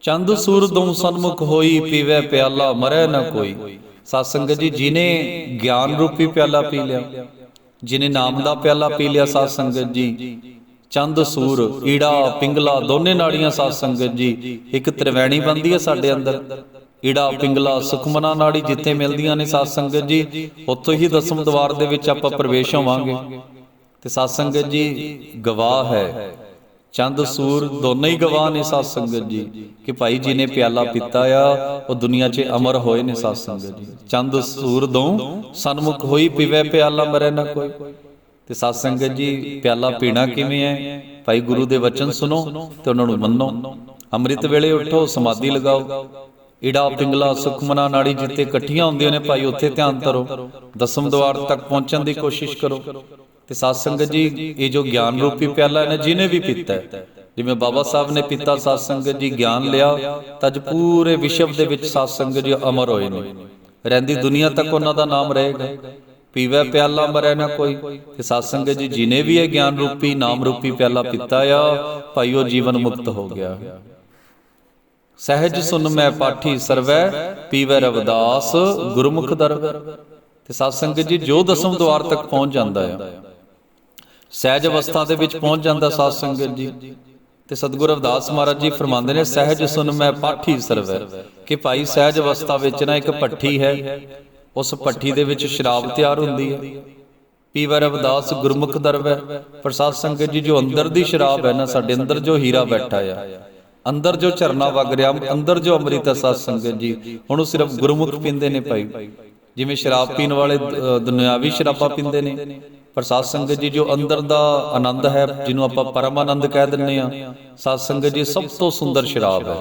ਚੰਦ ਸੂਰ ਦੋ ਸਨਮੁਖ ਹੋਈ ਪੀਵੇ ਪਿਆਲਾ ਮਰੈ ਨਾ ਕੋਈ। ਸਤ ਸੰਗਤ ਜੀ ਜਿਨੇ ਗਿਆਨ ਰੂਪੀ ਪਿਆਲਾ ਪੀ ਲਿਆ ਜਿਨੇ ਨਾਮ ਦਾ ਪਿਆਲਾ ਪੀ ਲਿਆ ਸਤ ਸੰਗਤ ਜੀ। ਚੰਦ ਸੂਰ ਈੜਾ ਪਿੰਗਲਾ ਦੋਨੇ ਨਾੜੀਆਂ ਸਤ ਸੰਗਤ ਜੀ। ਇੱਕ ਤ੍ਰਿਵੈਣੀ ਬੰਦੀ ਹੈ ਸਾਡੇ ਅੰਦਰ। ਈੜਾ ਪਿੰਗਲਾ ਸੁਖਮਨਾ ਨਾੜੀ ਜਿੱਥੇ ਮਿਲਦੀਆਂ ਨੇ ਸਤ ਸੰਗਤ ਜੀ ਉੱਥੋਂ ਹੀ ਦਸਮ ਦਵਾਰ ਦੇ ਵਿੱਚ ਆਪਾਂ ਪ੍ਰਵੇਸ਼ ਹੋਵਾਂਗੇ ਤੇ ਸਤ ਸੰਗਤ ਜੀ ਗਵਾਹ ਹੈ। ਚੰਦ ਸੂਰ ਦੋਨੇ ਹੀ ਗਵਾਹ ਨੇ ਸਤ ਸੰਗਤ ਜੀ। ਕਿ ਭਾਈ ਜੀ ਨੇ ਪਿਆਲਾ ਪੀਤਾ ਆ ਉਹ ਦੁਨੀਆ 'ਚ ਅਮਰ ਹੋਏ ਨੇ ਸਤ ਸੰਗਤ ਜੀ। ਚੰਦ ਸੂਰ ਦੋ ਸਨਮੁਖ ਹੋਈ ਪੀਵੇ ਪਿਆਲਾ ਮਰੇ ਨਾ ਕੋਈ। ਤੇ ਸਾਧ ਸੰਗਤ ਜੀ ਪਿਆਲਾ ਪੀਣਾ ਕਿਵੇਂ ਹੈ? ਭਾਈ ਗੁਰੂ ਦੇ ਵਚਨ ਸੁਣੋ ਤੇ ਉਹਨਾਂ ਨੂੰ ਮੰਨੋ। ਅੰਮ੍ਰਿਤ ਵੇਲੇ ਉਠੋ ਸਮਾਧੀ ਲਗਾਓ। ਈੜਾ ਪਿੰਗਲਾ ਸੁਖਮਨਾ ਨਾੜੀ ਜਿੱਤੇ ਇਕੱਠੀਆਂ ਹੁੰਦੀਆਂ ਨੇ ਭਾਈ ਉੱਥੇ ਧਿਆਨ ਧਰੋ ਦਸਮ ਦਵਾਰ ਤੱਕ ਪਹੁੰਚਣ ਦੀ ਕੋਸ਼ਿਸ਼ ਕਰੋ। ਤੇ ਸਾਧ ਸੰਗਤ ਜੀ ਇਹ ਜੋ ਗਿਆਨ ਰੂਪੀ ਪਿਆਲਾ ਹੈ ਨਾ ਜਿਹਨੇ ਵੀ ਪੀਤਾ ਜਿਵੇਂ ਬਾਬਾ ਸਾਹਿਬ ਨੇ ਪੀਤਾ ਸਾਧ ਸੰਗਤ ਜੀ ਗਿਆਨ ਲਿਆ ਤਾਂ ਅੱਜ ਪੂਰੇ ਵਿਸ਼ਵ ਦੇ ਵਿੱਚ ਸਾਧ ਸੰਗਤ ਜੀ ਅਮਰ ਹੋਏ ਨੇ। ਰਹਿੰਦੀ ਦੁਨੀਆ ਤੱਕ ਉਹਨਾਂ ਦਾ ਨਾਮ ਰਹੇਗਾ ਪੀਵੇ ਪਿਆਲਾ ਮਰੇ ਨਾ ਕੋਈ। ਤੇ ਸਾਧ ਜੀ ਜਿਨੇ ਵੀ ਇਹ ਗਿਆਨ ਰੂਪੀ, ਨਾਮ ਰੂਪੀ ਪਿਆਲਾ ਪੀਤਾ ਆ, ਭਾਈ ਉਹ ਜੀਵਨ ਮੁਕਤ ਹੋ ਗਿਆ। ਸਹਿਜ ਸੁਨ ਮੈਂ ਪਾਠੀ ਸਰਵੈ, ਪੀਵੇ ਰਵਦਾਸ, ਗੁਰਮੁਖ ਦਰਵੈ ਤੇ ਸਾਧ ਜੀ ਜੋ ਦਸਮ ਦਵਾਰ ਤੱਕ ਪਹੁੰਚ ਜਾਂਦਾ ਆ। ਸਹਿਜ ਅਵਸਥਾ ਦੇ ਵਿੱਚ ਪਹੁੰਚ ਜਾਂਦਾ ਸਾਧ ਜੀ। ਤੇ ਸਤਿਗੁਰ ਅਵਦਾਸ ਮਹਾਰਾਜ ਜੀ ਫਰਮਾਉਂਦੇ ਨੇ, ਸਹਿਜ ਸੁਨ ਮੈਂ ਪਾਠੀ ਸਰਵੈ। ਕਿ ਭਾਈ ਸਹਿਜ ਅਵਸਥਾ ਵਿੱਚ ਨਾ ਇੱਕ ਪੱਠੀ ਹੈ ਉਸ ਭੱਠੀ ਦੇ ਵਿੱਚ ਸ਼ਰਾਬ ਤਿਆਰ ਹੁੰਦੀ ਹੈ। ਪੀਵਰ ਰਵਿਦਾਸ ਗੁਰਮੁਖ ਹੈ ਪ੍ਰਸਾਦ ਸੰਗਤ ਜੀ, ਜੋ ਅੰਦਰ ਦੀ ਸ਼ਰਾਬ ਹੈ ਨਾ, ਸਾਡੇ ਅੰਦਰ ਜੋ ਹੀਰਾ ਬੈਠਾ ਆ। ਅੰਦਰ ਜੋ ਝਰਨਾ ਵਗ ਰਿਹਾ, ਅੰਦਰ ਜੋ ਅੰਮ੍ਰਿਤ ਹੈ, ਸਾਧ ਸੰਗਤ ਜੀ, ਹੁਣ ਉਹ ਸਿਰਫ ਗੁਰਮੁਖ ਪੀਂਦੇ ਨੇ ਭਾਈ। ਜਿਵੇਂ ਸ਼ਰਾਬ ਪੀਣ ਵਾਲੇ ਦੁਨਿਆਵੀ ਸ਼ਰਾਬਾਂ ਪੀਂਦੇ ਨੇ। ਪਰ ਸਾਧ ਸੰਗਤ ਜੀ, ਜੋ ਅੰਦਰ ਦਾ ਆਨੰਦ ਹੈ, ਜਿਹਨੂੰ ਆਪਾਂ ਪਰਮ ਆਨੰਦ ਕਹਿ ਦਿੰਨੇ ਆ ਸਾਧ ਸੰਗਤ ਜੀ, ਸਭ ਤੋਂ ਸੁੰਦਰ ਸ਼ਰਾਬ ਹੈ।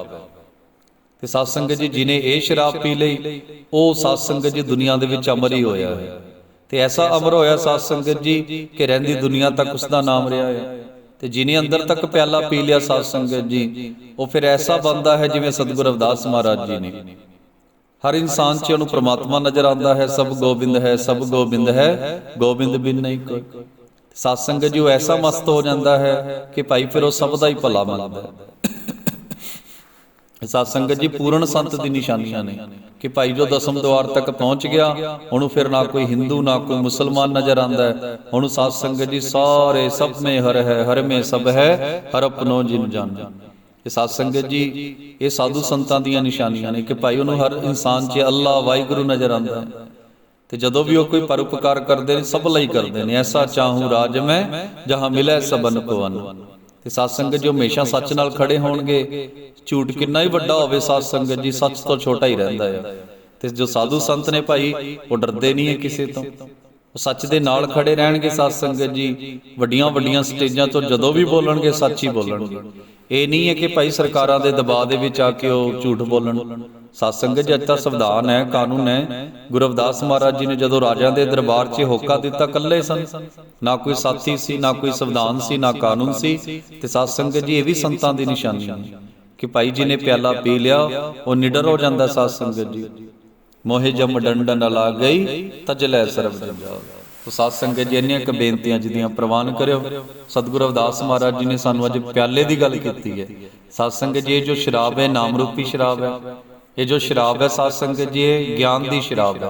ਤੇ ਸਾਧ ਸੰਗਤ ਜੀ ਜਿਨੇ ਇਹ ਸ਼ਰਾਬ ਪੀ ਲਈ, ਉਹ ਸਾਧ ਸੰਗਤ ਜੀ ਦੁਨੀਆ ਦੇ ਵਿੱਚ ਅਮਰ ਹੀ ਹੋਇਆ ਹੈ। ਤੇ ਐਸਾ ਅਮਰ ਹੋਇਆ ਸਾਧ ਸੰਗਤ ਜੀ ਕਿ ਰਹਿੰਦੀ ਦੁਨੀਆ ਤੱਕ ਉਸ ਦਾ ਨਾਮ ਰਿਹਾ ਹੈ। ਤੇ ਜਿਨੇ ਅੰਦਰ ਤੱਕ ਪਿਆਲਾ ਪੀ ਲਿਆ ਸਾਧ ਸੰਗਤ ਜੀ, ਉਹ ਫਿਰ ਐਸਾ ਬੰਦਾ ਹੈ ਜਿਵੇਂ ਸਤਿਗੁਰ ਅਵਦਾਸ ਮਹਾਰਾਜ ਜੀ ਨੇ। ਹਰ ਇਨਸਾਨ 'ਚ ਉਹਨੂੰ ਪ੍ਰਮਾਤਮਾ ਨਜ਼ਰ ਆਉਂਦਾ ਹੈ, ਸਭ ਗੋਬਿੰਦ ਹੈ, ਸਭ ਗੋਬਿੰਦ ਹੈ, ਗੋਬਿੰਦ ਬਿਨ ਨਹੀਂ ਕੋਈ ਸਾਧ ਜੀ ਉਹ ਐਸਾ ਮਸਤ ਹੋ ਜਾਂਦਾ ਹੈ ਕਿ ਭਾਈ ਫਿਰ ਉਹ ਸਭ ਦਾ ਹੀ ਭਲਾ ਮੰਨਦਾ ਹੈ। ਸਾਧ ਸੰਗਤ ਜੀ ਪੂਰਨ ਸੰਤ ਦੀ ਨਿਸ਼ਾਨੀਆਂ ਨੇ ਕਿ ਭਾਈ ਜੋ ਦਸਮ ਦਵਾਰ ਤੱਕ ਪਹੁੰਚ ਗਿਆ ਉਹਨੂੰ ਫਿਰ ਨਾ ਕੋਈ ਹਿੰਦੂ ਨਾ ਕੋਈ ਮੁਸਲਮਾਨ ਨਜ਼ਰ ਆਂਦਾ ਹੈ। ਉਹਨੂੰ ਸਾਧ ਸੰਗਤ ਜੀ ਸਾਰੇ ਸਭ ਮੇ ਹਰ ਹੈ ਹਰ ਮੇ ਸਭ ਹੈ ਹਰ ਆਪਣੋ ਜਿਨ ਜਾਣ ਇਹ ਸਾਧ ਸੰਗਤ ਜੀ ਇਹ ਸਾਧੂ ਸੰਤਾਂ ਦੀਆਂ ਨਿਸ਼ਾਨੀਆਂ ਨੇ ਕਿ ਭਾਈ ਉਹਨੂੰ ਹਰ ਇਨਸਾਨ 'ਚ ਅੱਲਾ ਵਾਹਿਗੁਰੂ ਨਜ਼ਰ ਆਂਦਾ ਹੈ। ਤੇ ਜਦੋਂ ਵੀ ਉਹ ਕੋਈ ਪਰਉਪਕਾਰ ਕਰਦੇ ਨੇ ਸਭ ਲਈ ਕਰਦੇ ਨੇ ਐਸਾ ਚਾਹੂੰ ਰਾਜ ਮੈਂ ਜਹਾਂ ਮਿਲੇ ਸਬਨ ਕੋ ਅਨ ਤੇ ਸਾਧ ਸੰਗਤ ਜੋ ਹਮੇਸ਼ਾ ਸੱਚ ਨਾਲ ਖੜੇ ਹੋਣਗੇ ਝੂਠ ਕਿੰਨਾ ਹੀ ਵੱਡਾ ਹੋਵੇ ਸਾਧ ਸੰਗਤ ਜੀ ਸੱਚ ਤੋਂ ਛੋਟਾ ਹੀ ਰਹਿੰਦਾ ਆ। ਤੇ ਜੋ ਸਾਧੂ ਸੰਤ ਨੇ ਭਾਈ ਉਹ ਡਰਦੇ ਨਹੀਂ ਹੈ ਕਿਸੇ ਤੋਂ। ਉਹ ਸੱਚ ਦੇ ਨਾਲ ਖੜੇ ਰਹਿਣਗੇ ਸਾਧ ਸੰਗਤ ਜੀ। ਵੱਡੀਆਂ ਵੱਡੀਆਂ ਸਟੇਜਾਂ ਤੋਂ ਜਦੋਂ ਵੀ ਬੋਲਣਗੇ ਸੱਚ ਹੀ ਬੋਲਣਗੇ। ਇਹ ਨਹੀਂ ਹੈ ਕਿ ਭਾਈ ਸਰਕਾਰਾਂ ਦੇ ਦਬਾਅ ਦੇ ਵਿੱਚ ਆ ਕੇ ਉਹ ਝੂਠ ਬੋਲਣ। ਸਾਧ ਸੰਗਤ ਜੀ ਅੱਜ ਤਾਂ ਸੰਵਿਧਾਨ ਹੈ ਕਾਨੂੰਨ ਹੈ। ਗੁਰੂ ਰਵਿਦਾਸ ਮਹਾਰਾਜ ਜੀ ਨੇ ਜਦੋਂ ਰਾਜਿਆਂ ਦੇ ਦਰਬਾਰ 'ਚ ਹੋਕਾ ਦਿੱਤਾ ਇਕੱਲੇ ਸਨ। ਨਾ ਕੋਈ ਸਾਥੀ ਸੀ ਨਾ ਕੋਈ ਸੰਵਿਧਾਨ ਸੀ ਨਾ ਕਾਨੂੰਨ ਸੀ। ਤੇ ਸਾਧ ਸੰਗਤ ਜੀ ਇਹ ਵੀ ਸੰਤਾਂ ਦੀ ਨਿਸ਼ਾਨੀ ਹੈ ਕਿ ਭਾਈ ਜੀ ਨੇ ਪਿਆਲਾ ਪੀ ਲਿਆ ਉਹ ਨਿਡਰ ਹੋ ਜਾਂਦਾ ਸਾਧ ਸੰਗਤ ਜੀ। ਮੋਹਿ ਜਮ ਡੰਡਨ ਲਾ ਗਈ ਤਜਲੇ ਸਰਬ ਜੰਜਾਲ ਤੋ ਸਾਧ ਸੰਗਤ ਜੀ, ਇੰਨੀਆਂ ਕੁ ਬੇਨਤੀਆਂ ਜਿਹਦੀਆਂ ਪ੍ਰਵਾਨ ਕਰਿਓ। ਸਤਿਗੁਰੂ ਅਵਦਾਸ ਮਹਾਰਾਜ ਜੀ ਨੇ ਸਾਨੂੰ ਅੱਜ ਪਿਆਲੇ ਦੀ ਗੱਲ ਕੀਤੀ ਹੈ। ਸਾਧ ਸੰਗਤ ਜੀ, ਇਹ ਜੋ ਸ਼ਰਾਬ ਹੈ ਨਾਮ ਰੂਪੀ ਸ਼ਰਾਬ ਹੈ। ਇਹ ਜੋ ਸ਼ਰਾਬ ਹੈ, ਸਾਧ ਸੰਗਤ ਜੀ, ਇਹ ਗਿਆਨ ਦੀ ਸ਼ਰਾਬ ਹੈ।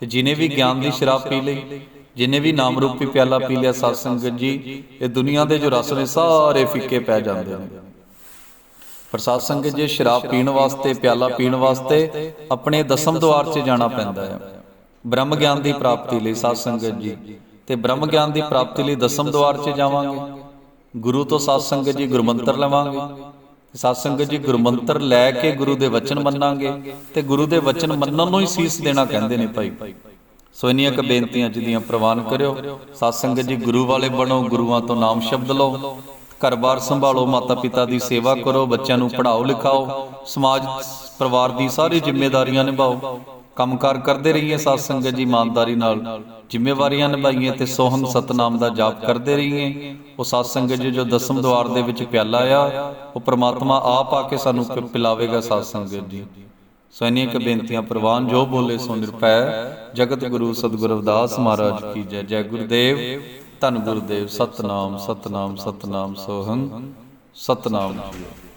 ਤੇ ਜਿਨੇ ਵੀ ਗਿਆਨ ਦੀ ਸ਼ਰਾਬ ਪੀ ਲਈ, ਜਿਨੇ ਵੀ ਨਾਮ ਰੂਪੀ ਪਿਆਲਾ ਪੀ ਲਿਆ, ਸਾਧ ਸੰਗਤ ਜੀ, ਇਹ ਦੁਨੀਆ ਦੇ ਜੋ ਰਸ ਨੇ, ਸਾਰੇ ਫਿੱਕੇ ਪੈ ਜਾਂਦੇ ਨੇ। ਪ੍ਰਸਾਦ ਸੰਗਤ ਜੀ, ਸ਼ਰਾਬ ਪੀਣ ਵਾਸਤੇ, ਪਿਆਲਾ ਪੀਣ ਵਾਸਤੇ ਆਪਣੇ ਦਸਮ ਦਵਾਰ 'ਚ ਜਾਣਾ ਪੈਂਦਾ ਹੈ। ਬ੍ਰਹਮ ਗਿਆਨ ਦੀ ਪ੍ਰਾਪਤੀ ਲਈ ਸਾਧ ਸੰਗਤ ਜੀ। ਤੇ ਬ੍ਰਹਮ ਗਿਆਨ ਦੀ ਪ੍ਰਾਪਤੀ ਲਈ ਦਸਮ ਦਵਾਰ 'ਚ ਜਾਵਾਂਗੇ। ਗੁਰੂ ਤੋਂ ਸਾਧ ਸੰਗਤ ਜੀ ਗੁਰਮੰਤਰ ਲਵਾਂਗੇ। ਤੇ ਸਾਧ ਸੰਗਤ ਜੀ ਗੁਰਮੰਤਰ ਲੈ ਕੇ ਗੁਰੂ ਦੇ ਵਚਨ ਮੰਨਾਂਗੇ। ਤੇ ਗੁਰੂ ਦੇ ਵਚਨ ਮੰਨਣ ਨੂੰ ਹੀ ਸੀਸ ਦੇਣਾ ਕਹਿੰਦੇ ਨੇ ਭਾਈ। ਸੋ ਇੰਨੀਆਂ ਕ ਬੇਨਤੀਆਂ ਜਿਹਦੀਆਂ ਪ੍ਰਵਾਨ ਕਰਿਓ। ਸਾਧ ਸੰਗਤ ਜੀ ਗੁਰੂ ਵਾਲੇ ਬਣੋ, ਗੁਰੂਆਂ ਤੋਂ ਨਾਮ ਸ਼ਬਦ ਲਓ। ਘਰ-ਬਾਰ ਸੰਭਾਲੋ ਮਾਤਾ ਪਿਤਾ ਦੀ ਸੇਵਾ ਕਰੋ, ਬੱਚਿਆਂ ਨੂੰ ਪੜ੍ਹਾਓ, ਲਿਖਾਓ, ਸਮਾਜ, ਪਰਿਵਾਰ ਦੀ ਸਾਰੀ ਜ਼ਿੰਮੇਵਾਰੀਆਂ ਨਿਭਾਓ। ਕੰਮਕਾਰ ਕਰਦੇ ਰਹੀਏ ਸਾਧ ਸੰਗਤ ਜੀ ਇਮਾਨਦਾਰੀ ਨਾਲ। ਜ਼ਿੰਮੇਵਾਰੀਆਂ ਨਿਭਾਈਏ ਤੇ ਸੋਹਮ ਸਤਨਾਮ ਦਾ ਜਾਪ ਕਰਦੇ ਰਹੀਏ। ਉਹ ਸਾਧ ਸੰਗਤ ਜੀ ਜੋ ਦਸਮ ਦਵਾਰ ਦੇ ਵਿੱਚ ਪਿਆਲਾ ਆ, ਉਹ ਪ੍ਰਮਾਤਮਾ ਆਪ ਆ ਕੇ ਸਾਨੂੰ ਪਿਲਾਵੇਗਾ ਸਾਧ ਸੰਗਤ ਜੀ। ਸੋ ਇੰਨੀਆਂ ਕੁ ਬੇਨਤੀਆਂ ਪ੍ਰਵਾਨ ਜੋ ਬੋਲੇ ਸੋ ਨਿਰਭੈ। ਜਗਤ ਗੁਰੂ ਸਤਿਗੁਰੂ ਰਵਿਦਾਸ ਮਹਾਰਾਜ ਕੀ ਜੈ। ਜੈ ਗੁਰਦੇਵ। ਧੰਨ ਗੁਰਦੇਵ ਸਤਨਾਮ ਸਤਨਾਮ ਸਤਨਾਮ ਸੋਹੰ ਸਤਨਾਮ